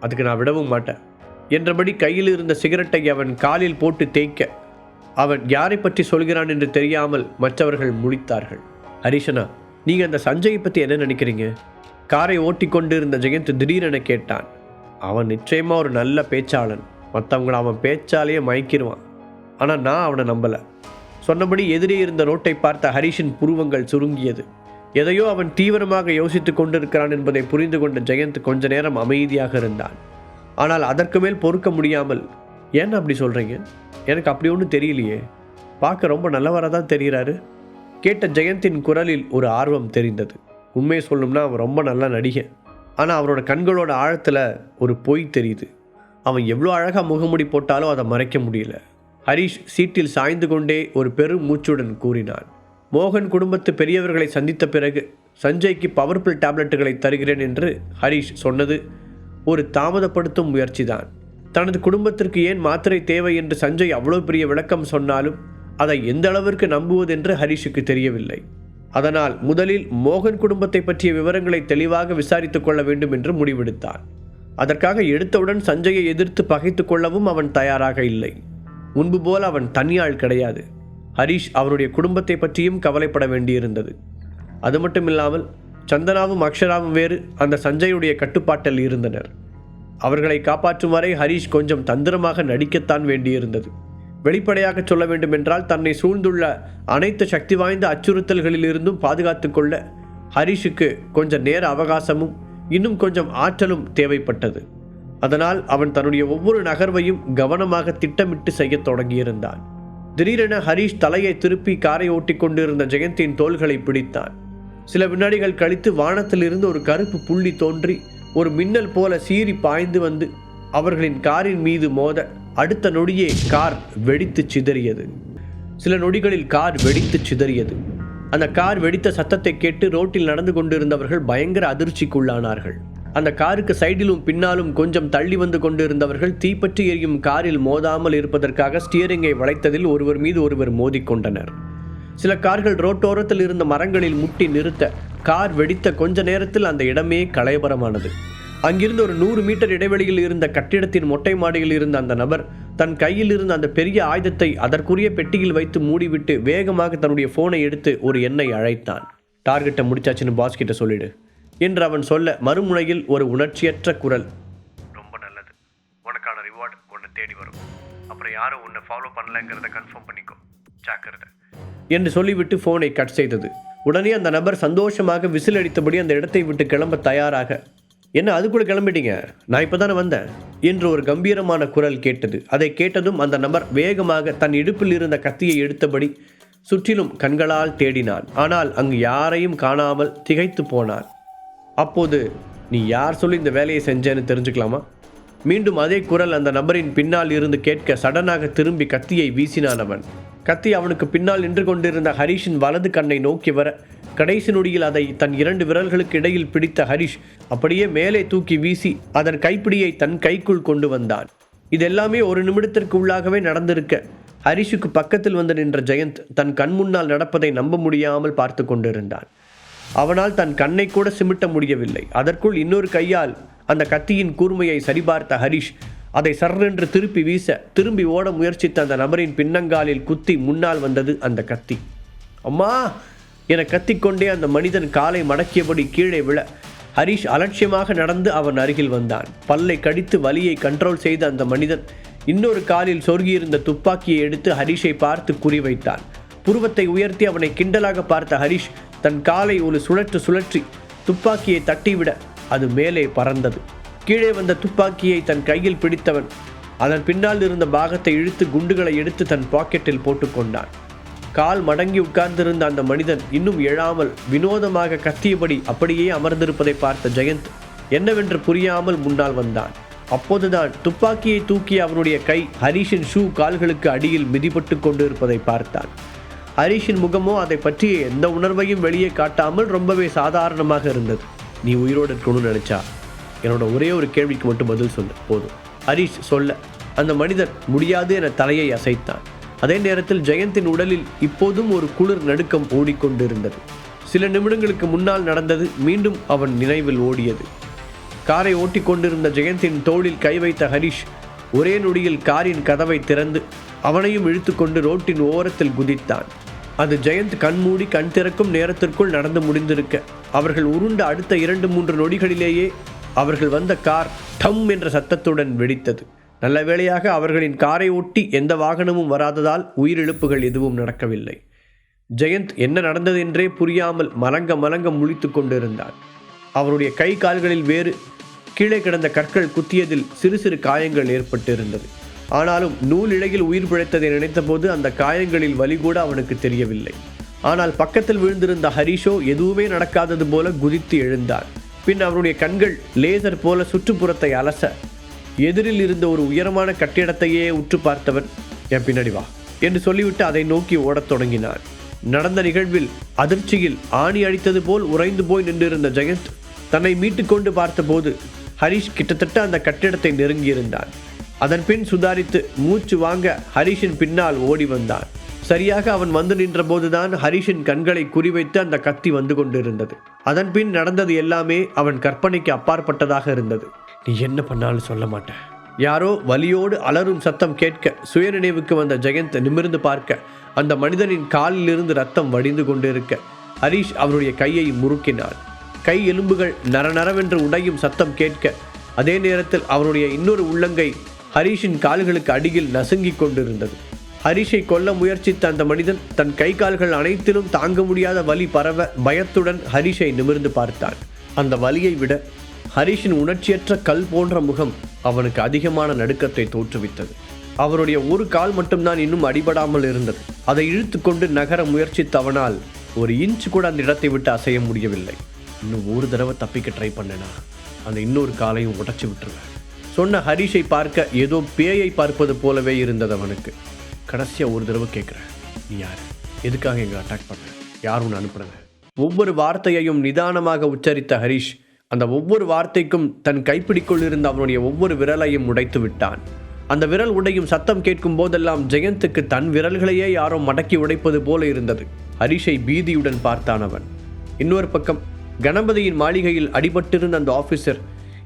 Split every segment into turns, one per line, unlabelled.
அதுக்கு நான் விடவும் மாட்டேன். என்றபடி கையில் இருந்த சிகரெட்டை அவன் காலில் போட்டு தேய்க்க அவன் யாரை பற்றி சொல்கிறான் என்று தெரியாமல் மற்றவர்கள் முழித்தார்கள். ஹரிஷனா நீங்கள் அந்த சஞ்சயை பற்றி என்ன நினைக்கிறீங்க? காரை ஓட்டிக்கொண்டு இருந்த ஜெயந்த் திடீரென கேட்டான். அவன் நிச்சயமாக ஒரு நல்ல பேச்சாளன். மற்றவங்கள அவன் பேச்சாலேயே மயக்கிடுவான் ஆனால் நான் அவனை நம்பலை. சொன்னபடி எதிரே இருந்த ரோட்டை பார்த்த ஹரிஷின் புருவங்கள் சுருங்கியது. எதையோ அவன் தீவிரமாக யோசித்துக் கொண்டிருக்கிறான் என்பதை புரிந்து கொண்ட ஜெயந்த் கொஞ்ச நேரம் அமைதியாக இருந்தான். ஆனால் அதற்கு மேல் பொறுக்க முடியாமல் ஏன் அப்படி சொல்கிறீங்க எனக்கு அப்படி ஒன்றும் தெரியலையே. பார்க்க ரொம்ப நல்லவராக தான் தெரிகிறாரு. கேட்ட ஜெயந்தின் குரலில் ஒரு ஆர்வம் தெரிந்தது. உண்மையை சொல்லணும்னா அவன் ரொம்ப நல்ல நடிகை ஆனால் அவரோட கண்களோட ஆழத்தில் ஒரு பொய் தெரியுது. அவன் எவ்வளோ அழகாக முகமுடி போட்டாலும் அதை மறைக்க முடியல. ஹரிஷ் சீட்டில் சாய்ந்து கொண்டே ஒரு பெரும் மூச்சுடன் கூறினான். மோகன் குடும்பத்து பெரியவர்களை சந்தித்த பிறகு சஞ்சய்க்கு பவர்ஃபுல் டேப்லெட்டுகளை தருகிறேன் என்று ஹரிஷ் சொன்னது ஒரு தாமதப்படுத்தும் முயற்சிதான். தனது குடும்பத்திற்கு ஏன் மாத்திரை தேவை என்று சஞ்சய் அவ்வளோ பெரிய விளக்கம் சொன்னாலும் அதை எந்த அளவிற்கு நம்புவதென்று ஹரிஷுக்கு தெரியவில்லை. அதனால் முதலில் மோகன் குடும்பத்தை பற்றிய விவரங்களை தெளிவாக விசாரித்துக் கொள்ள வேண்டும் என்று முடிவெடுத்தான். அதற்காக எடுத்தவுடன் சஞ்சயை எதிர்த்து பகைத்து கொள்ளவும் அவன் தயாராக இல்லை. முன்பு போல் அவன் தனியாள் கிடையாது. ஹரிஷ் அவருடைய குடும்பத்தை பற்றியும் கவலைப்பட வேண்டியிருந்தது. அது மட்டும் இல்லாமல் சந்தனாவும் அக்ஷராவும் வேறு அந்த சஞ்சயுடைய கட்டுப்பாட்டில் இருந்தனர். அவர்களை காப்பாற்றும் வரை ஹரிஷ் கொஞ்சம் தந்திரமாக நடிக்கத்தான் வேண்டியிருந்தது. வெளிப்படையாக சொல்ல வேண்டுமென்றால் தன்னை சூழ்ந்துள்ள அனைத்து சக்தி வாய்ந்த அச்சுறுத்தல்களிலிருந்தும் பாதுகாத்து கொள்ள ஹரிஷுக்கு கொஞ்சம் நேர அவகாசமும் இன்னும் கொஞ்சம் ஆற்றலும் தேவைப்பட்டது. அதனால் அவன் தன்னுடைய ஒவ்வொரு நகர்வையும் கவனமாக திட்டமிட்டு செய்யத் தொடங்கியிருந்தான். திடீரென ஹரிஷ் தலையை திருப்பி காரை ஓட்டிக் கொண்டிருந்த ஜெயந்தின் தோள்களை பிடித்தான். சில வினாடிகள் கழித்து வானத்திலிருந்து ஒரு கருப்பு புள்ளி தோன்றி ஒரு மின்னல் போல சீறி பாய்ந்து வந்து அவர்களின் காரின் மீது மோத அடுத்த நொடியே கார் வெடித்து சிதறியது. சில நொடிகளில் கார் வெடித்து சிதறியது. அந்த கார் வெடித்த சத்தத்தை கேட்டு ரோட்டில் நடந்து கொண்டிருந்தவர்கள் பயங்கர அதிர்ச்சிக்குள்ளானார்கள். அந்த காருக்கு சைடிலும் பின்னாலும் கொஞ்சம் தள்ளி வந்து கொண்டிருந்தவர்கள் தீப்பற்றி எரியும் காரில் மோதாமல் இருப்பதற்காக ஸ்டியரிங்கை வளைத்ததில் ஒருவர் மீது ஒருவர் மோதிக்கொண்டனர் சில கார்கள் ரோட்டோரத்தில் இருந்த மரங்களில் முட்டி நிறுத்த கார் வெடித்த கொஞ்ச நேரத்தில் அந்த இடமே கலையபரமானது அங்கிருந்து ஒரு நூறு மீட்டர் இடைவெளியில் இருந்த கட்டிடத்தின் மொட்டை மாடியில் இருந்த அந்த நபர் தன் கையில் இருந்த அந்த பெரிய ஆயுதத்தை அதற்குரிய பெட்டியில் வைத்து மூடிவிட்டு வேகமாக தன்னுடைய ஃபோனை எடுத்து ஒரு எண்ணை அழைத்தான். டார்கெட்டை முடிச்சாச்சுன்னு பாஸ் கிட்ட சொல்லிடு. என்று அவன் சொல்ல மறுமுனையில் ஒரு உணர்ச்சியற்ற குரல். ரொம்ப நல்லது. உனக்கான ரிவார்டு உன்னை தேடி வரும். அப்புறம் யாரும் உன்னை ஃபாலோ பண்ணலங்கிறத கன்ஃபார்ம் பண்ணிக்கோ. ஜாக்கிரதை. என்று சொல்லிவிட்டு ஃபோனை கட் செய்தது. உடனே அந்த நபர் சந்தோஷமாக விசில் அடித்தபடி அந்த இடத்தை விட்டு கிளம்ப தயாராக என்ன அதுக்குள்ள கிளம்பிட்டீங்க? நான் இப்போ தானே வந்தேன்? என்று ஒரு கம்பீரமான குரல் கேட்டது. அதை கேட்டதும் அந்த நபர் வேகமாக தன் இடுப்பில் இருந்த கத்தியை எடுத்தபடி சுற்றிலும் கண்களால் தேடினான். ஆனால் அங்கு யாரையும் காணாமல் திகைத்து போனான். அப்போது நீ யார் சொல்லி இந்த வேலையை செஞ்சேன்னு தெரிஞ்சுக்கலாமா? மீண்டும் அதே குரல் அந்த நபரின் பின்னால் இருந்து கேட்க சடனாக திரும்பி கத்தியை வீசினான் அவன். கத்தி அவனுக்கு பின்னால் நின்று கொண்டிருந்த ஹரிஷின் வலது கண்ணை நோக்கி வர கடைசி நொடியில் அதை தன் இரண்டு விரல்களுக்கு இடையில் பிடித்த ஹரிஷ் அப்படியே மேலே தூக்கி வீசி அதன் கைப்பிடியை தன் கைக்குள் கொண்டு வந்தான். இதெல்லாமே ஒரு நிமிடத்திற்கு உள்ளாகவே நடந்திருக்க ஹரிஷுக்கு பக்கத்தில் வந்து நின்ற ஜெயந்த் தன் கண் முன்னால் நடப்பதை நம்ப முடியாமல் பார்த்து கொண்டிருந்தான். அவனால் தன் கண்ணை கூட சிமிட்ட முடியவில்லை. அதற்குள் இன்னொரு கையால் அந்த கத்தியின் கூர்மையை சரிபார்த்த ஹரிஷ் அதை சர்ரென்று திருப்பி வீச திரும்பி ஓட முயற்சித்த அந்த நபரின் பின்னங்காலில் குத்தி முன்னால் வந்தது அந்த கத்தி. அம்மா! என கத்திக்கொண்டே அந்த மனிதன் காலை மடக்கியபடி கீழே விழ ஹரிஷ் அலட்சியமாக நடந்து அவன் அருகில் வந்தான். பல்லை கடித்து வலியை கண்ட்ரோல் செய்த அந்த மனிதன் இன்னொரு காலில் சொருகியிருந்த துப்பாக்கியை எடுத்து ஹரிஷை பார்த்து குறிவைத்தான். புருவத்தை உயர்த்தி அவனை கிண்டலாக பார்த்த ஹரிஷ் தன் காலை ஒரு சுழற்று சுழற்றி துப்பாக்கியை தட்டிவிட அது மேலே பறந்தது. கீழே வந்த துப்பாக்கியை தன் கையில் பிடித்தவன் அதன் பின்னால் இருந்த பாகத்தை இழுத்து குண்டுகளை எடுத்து தன் பாக்கெட்டில் போட்டுக்கொண்டான் கால் மடங்கி உட்கார்ந்திருந்த அந்த மனிதன் இன்னும் எழாமல் வினோதமாக கத்தியபடி அப்படியே அமர்ந்திருப்பதை பார்த்த ஜெயந்த் என்னவென்று புரியாமல் முன்னால் வந்தான். அப்போதுதான் துப்பாக்கியை தூக்கிய அவனுடைய கை ஹரீஷின் ஷூ கால்களுக்கு அடியில் மிதிப்பட்டு கொண்டு இருப்பதை பார்த்தான். ஹரிஷின் முகமோ அதை பற்றிய எந்த உணர்வையும் வெளியே காட்டாமல் ரொம்பவே சாதாரணமாக இருந்தது. நீ உயிரோடு இருக்கணும்னு நினைச்சா? என்னோட ஒரே ஒரு கேள்விக்கு மட்டும் பதில் சொல்லு. போதும். ஹரிஷ் சொல்ல. அந்த மனிதன் முடியாது என தலையை அசைத்தான். அதே நேரத்தில் ஜெயந்தின் உடலில் இப்போதும் ஒரு குளிர் நடுக்கம் ஓடிக்கொண்டிருந்தது. சில நிமிடங்களுக்கு முன்னால் நடந்தது மீண்டும் அவன் நினைவில் ஓடியது. காரை ஓட்டிக் கொண்டிருந்த ஜெயந்தின் தோளில் கை வைத்த ஹரிஷ் ஒரே நொடியில் காரின் கதவை திறந்து அவனையும் இழுத்துக்கொண்டு ரோட்டின் ஓரத்தில் குதித்தான். அது ஜெயந்த் கண்மூடி கண் திறக்கும் நேரத்திற்குள் நடந்து முடிந்திருக்க. அவர்கள் உருண்ட அடுத்த இரண்டு மூன்று நொடிகளிலேயே அவர்கள் வந்த கார் டம் என்ற சத்தத்துடன் வெடித்தது. நல்ல வேளையாக அவர்களின் காரை ஒட்டி எந்த வாகனமும் வராததால் உயிரிழப்புகள் எதுவும் நடக்கவில்லை. ஜெயந்த் என்ன நடந்தது என்றே புரியாமல் மலங்க மலங்க முழித்து கொண்டிருந்தான். அவருடைய கை கால்களில் வேறு கீழே கிடந்த கற்கள் குத்தியதில் சிறு சிறு காயங்கள் ஏற்பட்டிருந்தது. ஆனாலும் நூல் இழையில் உயிர் பிழைத்ததை நினைத்தபோது அந்த காயங்களில் வலி கூட அவனுக்கு தெரியவில்லை. ஆனால் பக்கத்தில் விழுந்திருந்த ஹரிஷோ எதுவுமே நடக்காதது போல குதித்து எழுந்தான். பின் அவருடைய கண்கள் லேசர் போல சுற்றுப்புறத்தை அலச எதிரில் இருந்த ஒரு உயரமான கட்டிடத்தையே உற்று பார்த்தவன் என் பின்னாடி வா என்று சொல்லிவிட்டு அதை நோக்கி ஓடத் தொடங்கினான். நடந்த நிகழ்வில் அதிர்ச்சியில் ஆணி அடித்தது போல் உறைந்து போய் நின்றிருந்த ஜெயந்த் தன்னை மீட்டுக்கொண்டு பார்த்தபோது ஹரிஷ் கிட்டத்தட்ட அந்த கட்டிடத்தை நெருங்கியிருந்தான். அதன் பின் சுதாரித்து மூச்சு வாங்க ஹரிஷின் பின்னால் ஓடி வந்தான். சரியாக அவன் வந்து நின்றபோதுதான் ஹரிஷின் கண்களை குறிவைத்து அந்த கத்தி வந்து கொண்டிருந்தது. அதன் பின் நடந்தது எல்லாமே அவன் கற்பனைக்கு அப்பாற்பட்டதாக இருந்தது. நீ என்ன பண்ணாலும் சொல்ல மாட்டேன் யாரோ வலியோடு அலறும் சத்தம் கேட்க சுயநினைவுக்கு வந்த ஜெயந்த் நிமிர்ந்து பார்க்க அந்த மனிதனின் காலிலிருந்து ரத்தம் வடிந்து கொண்டிருக்க ஹரிஷ் அவருடைய கையை முறுக்கினான். கை எலும்புகள் நரநரவென்று உடையும் சத்தம் கேட்க அதே நேரத்தில் அவருடைய இன்னொரு உள்ளங்கை ஹரீஷின் கால்களுக்கு அடியில் நசுங்கிக் கொண்டிருந்தது. ஹரிஷை கொல்ல முயற்சித்த அந்த மனிதன் தன் கை கால்கள் அனைத்திலும் தாங்க முடியாத வலி பரவ பயத்துடன் ஹரிஷை நிமிர்ந்து பார்த்தான். அந்த வலியை விட ஹரிஷின் உணர்ச்சியற்ற கல் போன்ற முகம் அவனுக்கு அதிகமான நடுக்கத்தை தோற்றுவித்தது. அவருடைய ஒரு கால் மட்டும்தான் இன்னும் அடிபடாமல் இருந்தது. அதை இழுத்துக்கொண்டு நகர முயற்சித்த அவனால் ஒரு இன்ச் கூட அந்த இடத்தை விட்டு அசைய முடியவில்லை. இன்னும் ஒரு தடவை தப்பிக்க ட்ரை பண்ணேனா? அந்த இன்னொரு காலையும் உடச்சி விட்டுருவேன். சொன்ன ஹரிஷை பார்க்க ஏதோ பேயை பார்ப்பது போலவே இருந்தது அவனுக்கு. கடைசியாக ஒரு தடவை கேட்குறேன் நீ யார்? எதுக்காக எங்களை அட்டாக் பண்ண யார் ஒன்று அனுப்புனது ஒவ்வொரு வார்த்தையையும் நிதானமாக உச்சரித்த ஹரிஷ் அந்த ஒவ்வொரு வார்த்தைக்கும் தன் கைப்பிடிக்குள் இருந்த அவனுடைய ஒவ்வொரு விரலையும் உடைத்து விட்டான். அந்த விரல் உடையும் சத்தம் கேட்கும் போதெல்லாம் ஜெயந்துக்கு தன் விரல்களையே யாரோ மடக்கி உடைப்பது போல இருந்தது. ஹரிஷை பீதியுடன் பார்த்தான் அவன். இன்னொரு பக்கம் கணபதியின் மாளிகையில் அடிபட்டிருந்த அந்த ஆபீசர்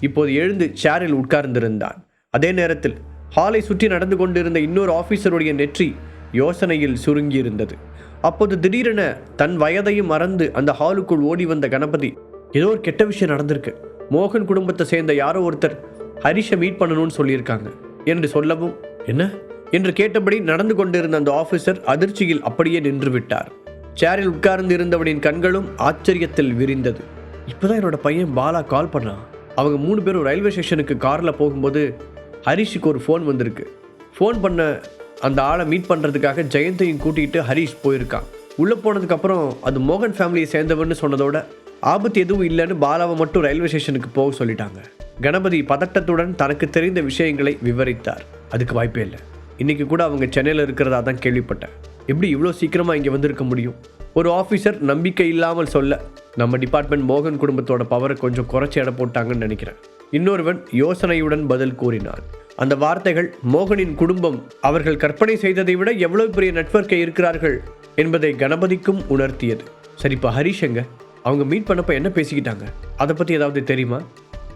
இப்போது எழுந்து சேரில் உட்கார்ந்திருந்தான். அதே நேரத்தில் ஹாலை சுற்றி நடந்து கொண்டிருந்த இன்னொரு ஆஃபீஸருடைய நெற்றி யோசனையில் சுருங்கியிருந்தது. அப்போது திடீரென தன் வயதையும் மறந்து அந்த ஹாலுக்குள் ஓடி வந்த கணபதி ஏதோ ஒரு கெட்ட விஷயம் நடந்திருக்கு. மோகன் குடும்பத்தை சேர்ந்த யாரோ ஒருத்தர் ஹரிஷை மீட் பண்ணணும்னு சொல்லியிருக்காங்க. என்று சொல்லவும் என்ன? என்று கேட்டபடி நடந்து கொண்டிருந்த அந்த ஆஃபீஸர் அதிர்ச்சியில் அப்படியே நின்று விட்டார். சேரில் உட்கார்ந்து இருந்தவனின் கண்களும் ஆச்சரியத்தில் விரிந்தது. இப்போதான் என்னோட பையன் பாலா கால் பண்ணான். அவங்க மூணு பேரும் ரயில்வே ஸ்டேஷனுக்கு காரில் போகும்போது ஹரிஷுக்கு ஒரு ஃபோன் வந்திருக்கு. ஃபோன் பண்ண அந்த ஆளை மீட் பண்ணுறதுக்காக ஜெயந்தையும் கூட்டிகிட்டு ஹரிஷ் போயிருக்கான். உள்ளே போனதுக்கப்புறம் அது மோகன் ஃபேமிலியை சேர்ந்தவன்னு சொன்னதோட ஆபத்து எதுவும் இல்லைன்னு பாலாவை மட்டும் ரயில்வே ஸ்டேஷனுக்கு போக சொல்லிட்டாங்க. கணபதி பதட்டத்துடன் தனக்கு தெரிந்த விஷயங்களை விவரித்தார். அதுக்கு வாய்ப்பே இல்லை. இன்னைக்கு கூட அவங்க சென்னையில் இருக்கிறதா தான் கேள்விப்பட்டேன். எப்படி இவ்வளோ சீக்கிரமாக இங்கே வந்திருக்க முடியும்? ஒரு ஆஃபீஸர் நம்பிக்கை இல்லாமல் சொல்ல நம்ம டிபார்ட்மெண்ட் மோகன் குடும்பத்தோட பவரை கொஞ்சம் குறைச்சி எடை போட்டாங்கன்னு நினைக்கிறேன். இன்னொருவன் யோசனையுடன் பதில் கூறினான். அந்த வார்த்தைகள் மோகனின் குடும்பம் அவர்கள் கற்பனை செய்ததை விட எவ்வளவு பெரிய நெட்வொர்க்கை இருக்கிறார்கள் என்பதை கணபதிக்கும் உணர்த்தியது. சரி இப்போ அவங்க மீட் பண்ணப்ப என்ன பேசிக்கிட்டாங்க? அதை பற்றி ஏதாவது தெரியுமா?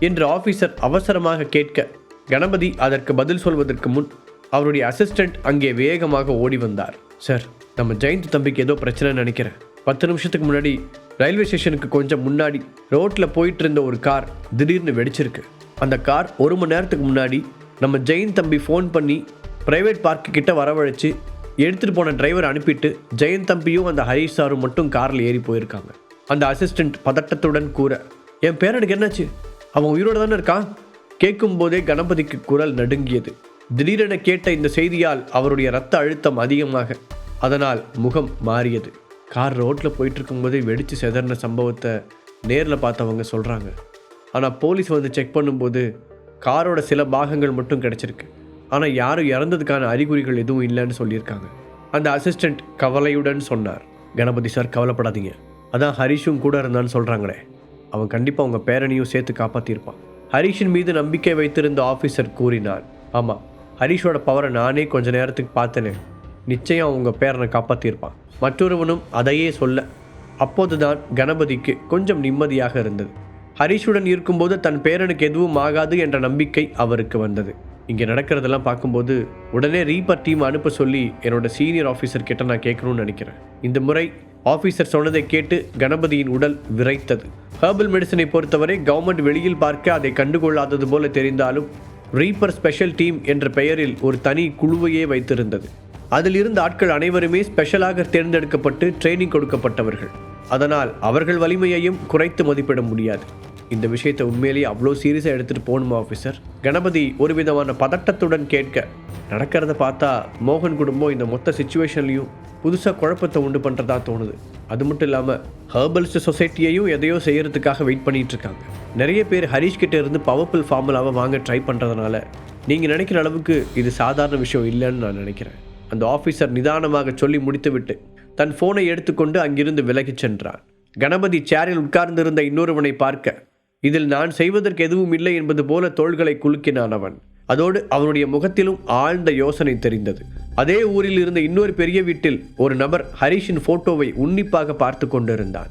என்று ஆஃபீஸர் அவசரமாக கேட்க கணபதி அதற்கு பதில் சொல்வதற்கு முன் அவருடைய அசிஸ்டண்ட் அங்கே வேகமாக ஓடி வந்தார். சார் நம்ம ஜெயந்த் தம்பிக்கு ஏதோ பிரச்சனை நினைக்கிறேன். பத்து நிமிஷத்துக்கு முன்னாடி ரயில்வே ஸ்டேஷனுக்கு கொஞ்சம் முன்னாடி ரோட்டில் போயிட்டு இருந்த ஒரு கார் திடீர்னு வெடிச்சிருக்கு. அந்த கார் ஒரு மணி நேரத்துக்கு முன்னாடி நம்ம ஜெயந்த் தம்பி ஃபோன் பண்ணி ப்ரைவேட் பார்க்கு கிட்ட வரவழைச்சு எடுத்துகிட்டு போன டிரைவர் அனுப்பிட்டு ஜெயந்த் தம்பியும் அந்த ஹரிஷ் சாரும் மட்டும் காரில் ஏறி போயிருக்காங்க. அந்த அசிஸ்டண்ட் பதட்டத்துடன் கூற என் பேரனுக்கு என்னாச்சு? அவன் உயிரோடு தானே இருக்கான்? கேட்கும் போதே கணபதிக்கு குரல் நடுங்கியது. திடீரென கேட்ட இந்த செய்தியால் அவருடைய ரத்த அழுத்தம் அதிகமாக. அதனால் முகம் மாறியது. கார் ரோட்டில் போயிட்டு இருக்கும்போதே வெடித்து செதறின சம்பவத்தை நேரில் பார்த்தவங்க சொல்கிறாங்க ஆனால் போலீஸ் வந்து செக் பண்ணும்போது காரோட சில பாகங்கள் மட்டும் கிடச்சிருக்கு. ஆனால் யாரும் இறந்ததுக்கான அறிகுறிகள் எதுவும் இல்லைன்னு சொல்லியிருக்காங்க. அந்த அசிஸ்டண்ட் கவலையுடன் சொன்னார். கணபதி சார் கவலைப்படாதீங்க. அதான் ஹரிஷும் கூட இருந்தான்னு சொல்கிறாங்களே அவன் கண்டிப்பாக உங்கள் பேரனையும் சேர்த்து காப்பாற்றியிருப்பான் ஹரிஷின் மீது நம்பிக்கை வைத்திருந்த ஆஃபீஸர் கூறினார். ஆமாம் ஹரிஷோட பவரை நானே கொஞ்ச நேரத்துக்கு பார்த்தேனே. நிச்சயம் அவங்க பேரனை காப்பாற்றியிருப்பான் மற்றொருவனும் அதையே சொல்ல அப்போதுதான் கணபதிக்கு கொஞ்சம் நிம்மதியாக இருந்தது. ஹரிஷுடன் இருக்கும்போது தன் பேரனுக்கு எதுவும் ஆகாது என்ற நம்பிக்கை அவருக்கு வந்தது. இங்கே நடக்கிறதெல்லாம் பார்க்கும்போது உடனே ரீபர் டீம் அனுப்ப சொல்லி என்னோட சீனியர் ஆஃபீஸர் கிட்ட நான் கேட்கணும்னு நினைக்கிறேன். இந்த முறை ஆஃபீஸர் சொன்னதை கேட்டு கணபதியின் உடல் விரைத்தது. ஹெர்பல் மெடிசனை பொறுத்தவரை கவர்மெண்ட் வெளியில் பார்க்க அதை கண்டுகொள்ளாதது போல தெரிந்தாலும் ரீப்பர் ஸ்பெஷல் டீம் என்ற பெயரில் ஒரு தனி குழுவையே வைத்திருந்தது. அதில் இருந்த ஆட்கள் அனைவருமே ஸ்பெஷலாக தேர்ந்தெடுக்கப்பட்டு ட்ரைனிங் கொடுக்கப்பட்டவர்கள். அதனால் அவர்கள் வலிமையையும் குறைத்து மதிப்பிட முடியாது. இந்த விஷயத்தை உண்மையிலேயே அவ்வளோ சீரியஸாக எடுத்துகிட்டு போகணுமா ஆஃபீஸர் கணபதி ஒரு விதமான பதட்டத்துடன் கேட்க நடக்கிறத பார்த்தா மோகன் குடும்பம் இந்த மொத்த சுச்சுவேஷன்லையும் புதுசாக குழப்பத்தை உண்டு பண்ணுறதா தோணுது. அது மட்டும் இல்லாமல் ஹர்பல்ஸ் சொசைட்டியையும் எதையோ செய்கிறதுக்காக வெயிட் பண்ணிகிட்டு இருக்காங்க நிறைய பேர் ஹரீஷ்கிட்ட இருந்து பவர்ஃபுல் ஃபார்முலாவை வாங்க ட்ரை பண்ணுறதுனால நீங்கள் நினைக்கிற அளவுக்கு இது சாதாரண விஷயம் இல்லைன்னு நான் நினைக்கிறேன். அந்த ஆஃபீஸர் நிதானமாக சொல்லி முடித்துவிட்டு தன் ஃபோனை எடுத்துக்கொண்டு அங்கிருந்து விலகிச் சென்றான். கணபதி சேரில் உட்கார்ந்திருந்த இன்னொருவனை பார்க்க இதில் நான் செய்வதற்கு எதுவும் இல்லை என்பது போல தோள்களை குலுக்கினான் அவன். அதோடு அவனுடைய முகத்திலும் ஆழ்ந்த யோசனை தெரிந்தது. அதே ஊரில் இருந்த இன்னொரு பெரிய வீட்டில் ஒரு நபர் ஹரிஷின் போட்டோவை உன்னிப்பாக பார்த்து கொண்டிருந்தான்.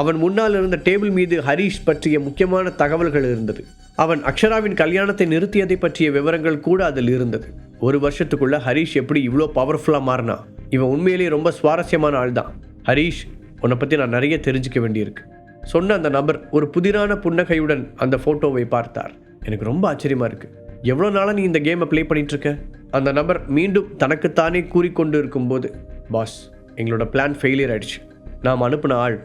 அவன் முன்னால் இருந்த டேபிள் மீது ஹரிஷ் பற்றிய முக்கியமான தகவல்கள் இருந்தது. அவன் அக்ஷராவின் கல்யாணத்தை நிறுத்தியதை பற்றிய விவரங்கள் கூட அதில் இருந்தது. ஒரு வருஷத்துக்குள்ள ஹரிஷ் எப்படி இவ்வளோ பவர்ஃபுல்லாக மாறினா இவன் உண்மையிலேயே ரொம்ப சுவாரஸ்யமான ஆள் தான் ஹரிஷ் உன்னை பற்றி நான் நிறைய தெரிஞ்சுக்க வேண்டியிருக்கு. சொன்ன அந்த நபர் ஒரு புதிரான புன்னகையுடன் அந்த ஃபோட்டோவை பார்த்தார். எனக்கு ரொம்ப ஆச்சரியமா இருக்குது எவ்வளோ நாளாக நீ இந்த கேமை ப்ளே பண்ணிகிட்ருக்க அந்த நபர் மீண்டும் தனக்குத்தானே கூறிக்கொண்டு இருக்கும்போது பாஸ் எங்களோட பிளான் ஃபெயிலியர் ஆயிடுச்சு. நாம் அனுப்பின ஆள்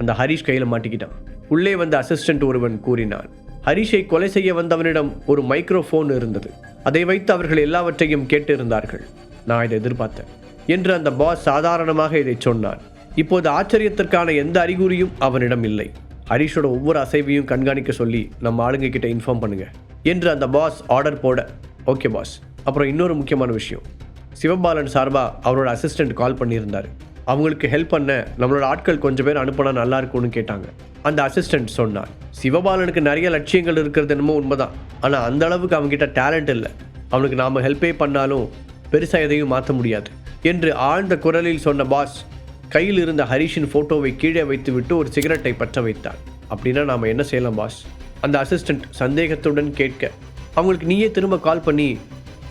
அந்த ஹரிஷ் கையில் மாட்டிக்கிட்டான். உள்ளே வந்த அசிஸ்டன்ட் ஒருவன் கூறினான் ஹரிஷை கொலை செய்ய வந்தவனிடம் ஒரு மைக்ரோஃபோன் இருந்தது. அதை வைத்து அவர்கள் எல்லாவற்றையும் கேட்டிருந்தார்கள். நான் இதை எதிர்பார்த்தேன். என்று அந்த பாஸ் சாதாரணமாக இதை சொன்னான். இப்போது ஆச்சரியத்திற்கான எந்த அறிகுறியும் அவனிடம் இல்லை. ஹரிஷோட ஒவ்வொரு அசைவையும் கண்காணிக்க சொல்லி நம்ம ஆளுங்க கிட்ட இன்ஃபார்ம் பண்ணுங்க என்று அந்த பாஸ் ஆர்டர் போட. ஓகே பாஸ் அப்புறம் இன்னொரு முக்கியமான விஷயம். சிவபாலன் சார்பாக அவரோட அசிஸ்டண்ட் கால் பண்ணியிருந்தார். அவங்களுக்கு ஹெல்ப் பண்ண நம்மளோட ஆட்கள் கொஞ்சம் பேர் அனுப்பினா நல்லா இருக்கும்னு கேட்டாங்க. அந்த அசிஸ்டன்ட் சொன்னார் சிவபாலனுக்கு நிறைய லட்சியங்கள் இருக்கிறது என்னமோ உண்மைதான். ஆனால் அந்த அளவுக்கு அவங்ககிட்ட டேலண்ட் இல்லை. அவனுக்கு நாம் ஹெல்ப்பே பண்ணாலும் பெருசாக எதையும் மாற்ற முடியாது. என்று ஆழ்ந்த குரலில் சொன்ன பாஸ் கையில் இருந்த ஹரிஷின் ஃபோட்டோவை கீழே வைத்துவிட்டு ஒரு சிகரெட்டை பற்ற வைத்தார் அப்படின்னா நாம் என்ன செய்யலாம் பாஸ் அந்த அசிஸ்டன்ட் சந்தேகத்துடன் கேட்க அவங்களுக்கு நீயே திரும்ப கால் பண்ணி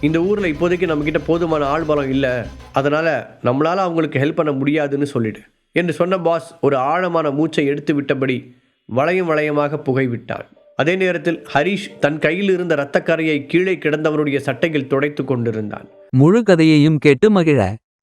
இந்த ஊரில் இப்போதைக்கு நம்மக்கிட்ட போதுமான ஆள் பலம் இல்லை. அதனால் நம்மளால் அவங்களுக்கு ஹெல்ப் பண்ண முடியாதுன்னு சொல்லிடு. என்று சொன்ன பாஸ் ஒரு ஆழமான மூச்சை எடுத்து விட்டபடி வளையம் வளையமாக புகைவிட்டான் அதே நேரத்தில் ஹரிஷ் தன் கையில் இருந்த இரத்தக்கரையை கீழே கிடந்தவனுடைய சட்டையில் துடைத்து கொண்டிருந்தான்.
முழு கதையையும் கேட்டு மகிழ.